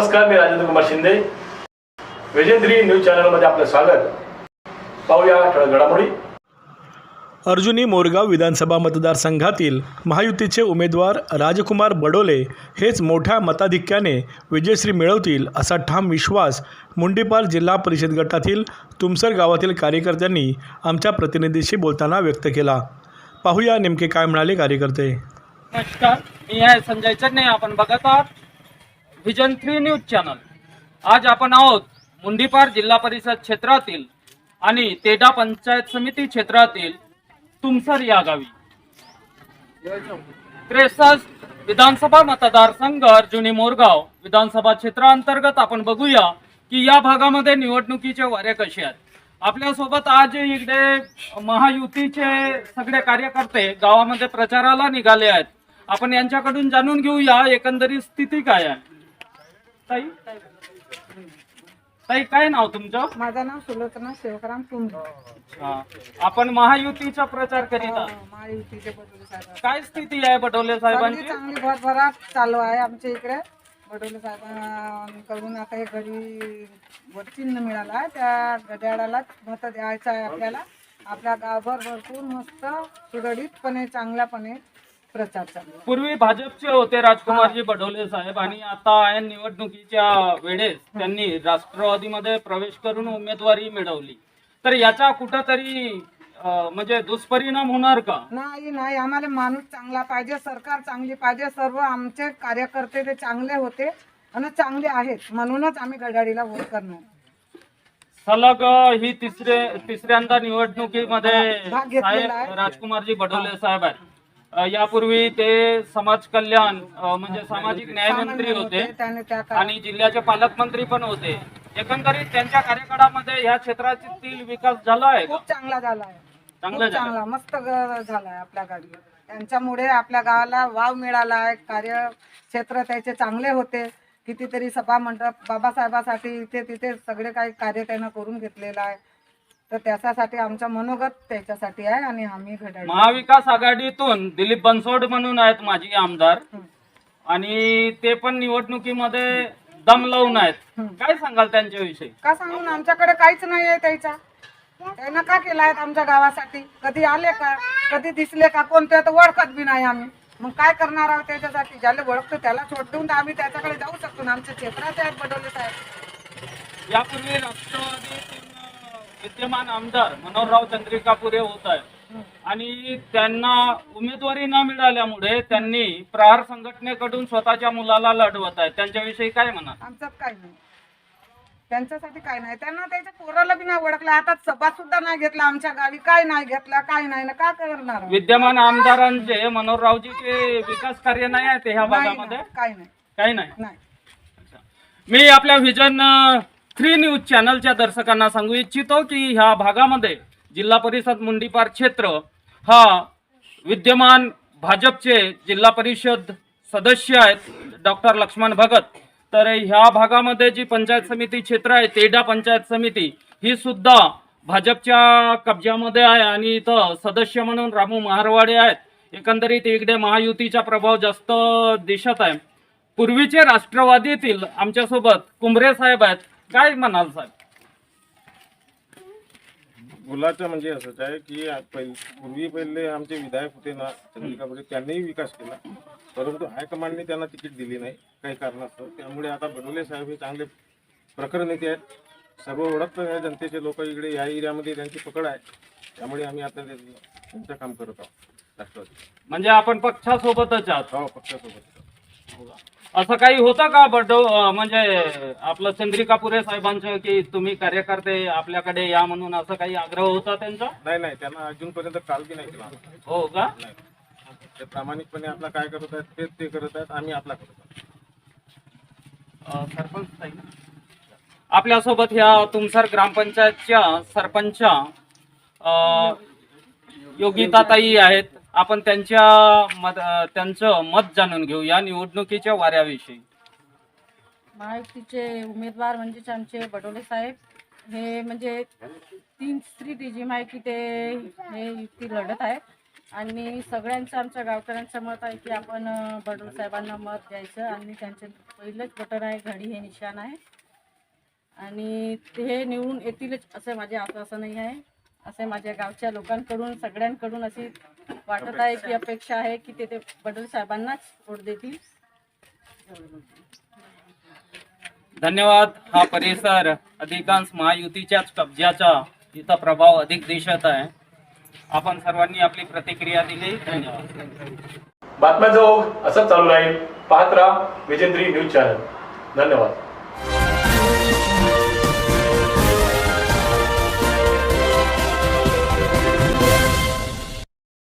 नमस्कार मी राजेंद्र कुमार शिंदे. वेजेंद्री न्यूज चॅनलमध्ये आपलं स्वागत. पाहूया ठळक घडामोडी. अर्जुनी मोरगाव विधानसभा मतदारसंघातील महायुतीचे उमेदवार राजकुमार बडोले हेच मोठ्या मताधिक्याने विजयश्री मिळवतील असा ठाम विश्वास मुंडीपार जिल्हा परिषद गटातील तुमसर गावातील कार्यकर्त्यांनी आमच्या प्रतिनिधीशी बोलताना व्यक्त केला. पाहूया नेमके काय म्हणाले कार्यकर्ते. नमस्कार मी आहे संजय चन्ने आपण बघत आहात. व्हिजन थ्री न्यूज चॅनल आज आपण आहोत मुंडीपार जिल्हा परिषद क्षेत्रातील आणि तेडा पंचायत समिती क्षेत्रातील तुमसर या गावी. त्रेसष्ट विधानसभा मतदारसंघ अर्जुनी मोरगाव विधानसभा क्षेत्रांतर्गत आपण बघूया की या भागामध्ये निवडणुकीचे वारे कसे आहेत. आपल्यासोबत आज इकडे महायुतीचे सगळे कार्यकर्ते गावामध्ये प्रचाराला निघाले आहेत. आपण यांच्याकडून जाणून घेऊया एकंदरीत स्थिती काय आहे. ताई? ताई काय नाव तुमचं? माझं नाव सुलोचना शिवकराम हा. आपण महायुतीचा प्रचार करीत आहात. महायुतीचे बडोले साहेब. काय स्थिती आहे चांगली साहेबांची? चांगली भरभराट चालू आहे आमच्या इकडे. बडोले साहेबांकडून आता हे घरी वर चिन्ह मिळालं आहे. त्या घड्याळाला मत द्यायचं आहे आपल्याला. आपल्या गावभर भरपूर मस्त सुरळीतपणे चांगल्यापणे प्रचार चालू आहे. पूर्वी भाजपचे होते राजकुमारजी बडोले साहेब आणि आता आहे निवडणुकीच्या वेळेस त्यांनी राष्ट्रवादीमध्ये प्रवेश करून उमेदवारी मिळवली. तर याचा कुठंतरी अं, म्हणजे दुष्परिणाम होणार का? नाही नाही. आम्हाला माणूस चांगला पाहिजे सरकार चांगली पाहिजे. सर्व आमचे कार्यकर्ते ते चांगले होते आणि चांगले आहेत. म्हणूनच आम्ही घड्याळीला वोट करणार. सलग अं, ही तिसरे तिसऱ्यांदा निवडणुकीमध्ये भाग घेतलेला आहे. साहेब राजकुमारजी बडोले साहेब आहेत. यापूर्वी ते समाज कल्याण म्हणजे सामाजिक न्याय मंत्री होते आणि जिल्ह्याचे पालकमंत्री पण होते. एकंदरीत त्यांच्या कार्यकाळामध्ये या क्षेत्रातील विकास झाला आहे खूप चांगला झाला आहे चांगला चांगला मस्त ग- झाला आहे आपल्या गाडीवर त्यांच्यामुळे आपल्या गावाला वाव मिळाला आहे कार्य क्षेत्र त्याचे चांगले होते. कितीतरी सभा मंडप बाबासाहेबासाठी इथे तिथे सगळे काही कार्य त्यानं करून घेतलेलं आहे. तर त्याच्यासाठी आमचा मनोगत त्याच्यासाठी आहे आणि आम्ही महाविकास आघाडीतून दिलीप बनसोड म्हणून आहेत माजी आमदार. आणि ते पण निवडणुकीमध्ये दम लावून आहेत. काय सांगाल त्यांच्याविषयी? का सांगून आमच्याकडे काहीच नाही आहे त्याचा? त्यानं का केलं आहे आमच्या गावासाठी? कधी आले का? कधी दिसले का? कोणते? तर ओळखत बी नाही आम्ही. मग काय करणार आहोत त्याच्यासाठी? ज्याला ओळखतो त्याला सोड देऊन तर आम्ही त्याच्याकडे जाऊ शकतो ना. आमच्या क्षेत्राचे आहेत बडोले साहेब. यापूर्वी राष्ट्रवादीतून अं, विद्यमान आमदार मनोहरराव चंद्रिकापुरे होत आहेत. आणि त्यांना उमेदवारी न मिळाल्यामुळे त्यांनी प्रहार संघटनेकडून स्वतःच्या मुलाला लढवत आहेत. त्यांच्याविषयी काय म्हणा आमच्यात काही नाही. त्यांच्यासाठी काय नाही. त्यांना त्याच्या पोराला बी नाही ओळखलं. आता सभा सुद्धा नाही घेतला आमच्या गावी. काय नाही घेतला काय नाही. ना का करणार? विद्यमान आमदारांचे मनोहररावजीचे विकास कार्य नाही आहेत ह्या नाही, भागामध्ये? काही नाही. काही नाही? नाही. मी आपल्या व्हिजन थ्री न्यूज चॅनलच्या दर्शकांना सांगू इच्छितो की ह्या भागामध्ये जिल्हा परिषद मुंडीपार क्षेत्र हा विद्यमान भाजपचे जिल्हा परिषद सदस्य आहेत डॉक्टर लक्ष्मण भगत. तर ह्या भागामध्ये जी पंचायत समिती क्षेत्र आहे तेडा पंचायत समिती ही सुद्धा भाजपच्या कब्जामध्ये आहे आणि इथं सदस्य म्हणून रामू महारवाडे आहेत. एकंदरीत इकडे महायुतीचा प्रभाव जास्त दिसत आहे. पूर्वीचे राष्ट्रवादीतील आमच्यासोबत कुंभरे साहेब आहेत. काय म्हणाल साहेब? मुलाचं म्हणजे असंच आहे की आ- पहि- पूर्वी पहिले आमचे विधायक होते ना चंद्रिकापुरे त्यांनीही विकास केला. परंतु हायकमांडने त्यांना तिकीट दिली नाही काही कारणास्तव. त्यामुळे आता बडोले साहेब हे चांगले प्रखर नेते आहेत. सर्व ओळखतं आहे जनतेचे लोक इकडे या एरियामध्ये त्यांची पकड आहे. त्यामुळे आम्ही आता ते- त्यांचं काम करत आहोत राष्ट्रवादी. म्हणजे आपण पक्षासोबतच आहात. हो पक्षासोबत असं काही होतं का बड म्हणजे आपलं चंद्रिकापुरे साहेबांचं की तुम्ही कार्यकर्ते आपल्याकडे या म्हणून असं काही आग्रह होता त्यांचा? नाही नाही त्यांना अजूनपर्यंत काल बी नाही केला. हो का? नाही. ते प्रामाणिकपणे आपला काय करत आहेत तेच ते करत आहेत आम्ही आपला करत आहोत. अं, सरपंच ताई. आपल्यासोबत ह्या तुमसर ग्रामपंचायतच्या सरपंच योगिताताई आहेत. आपण त्यांच्या मत त्यांचं मत जाणून घेऊ या निवडणुकीच्या वाऱ्याविषयी. महायुतीचे उमेदवार म्हणजेच आमचे बडोले साहेब हे म्हणजे तीन स्त्री टीम माहिती ते हे युती लढत आहे आणि सगळ्यांचं आमच्या गावकऱ्यांचं मत आहे की आपण बडोले साहेबांना मत द्यायचं आणि त्यांचे पहिलंच बटन आहे घडी हे निशाण आहे. आणि ते हे निवडून येतीलच असं माझे आश्वासन नाही आहे. असे माझ्या गावच्या लोकांकडून सगळ्यांकडून अशी वाटत आहे की अपेक्षा आहे की ते ते बडोले साहेबांनाच वोट देतील. धन्यवाद. हा परिसर अधिकांश महायुतीच्याच कब्जाचा इथं प्रभाव अधिक दिसत आहे. आपण सर्वांनी आपली प्रतिक्रिया दिली. धन्यवाद. बातम्यांचा ओघ असंच चालू राहील. पाहत राहा विजेंद्री न्यूज चॅनल. धन्यवाद.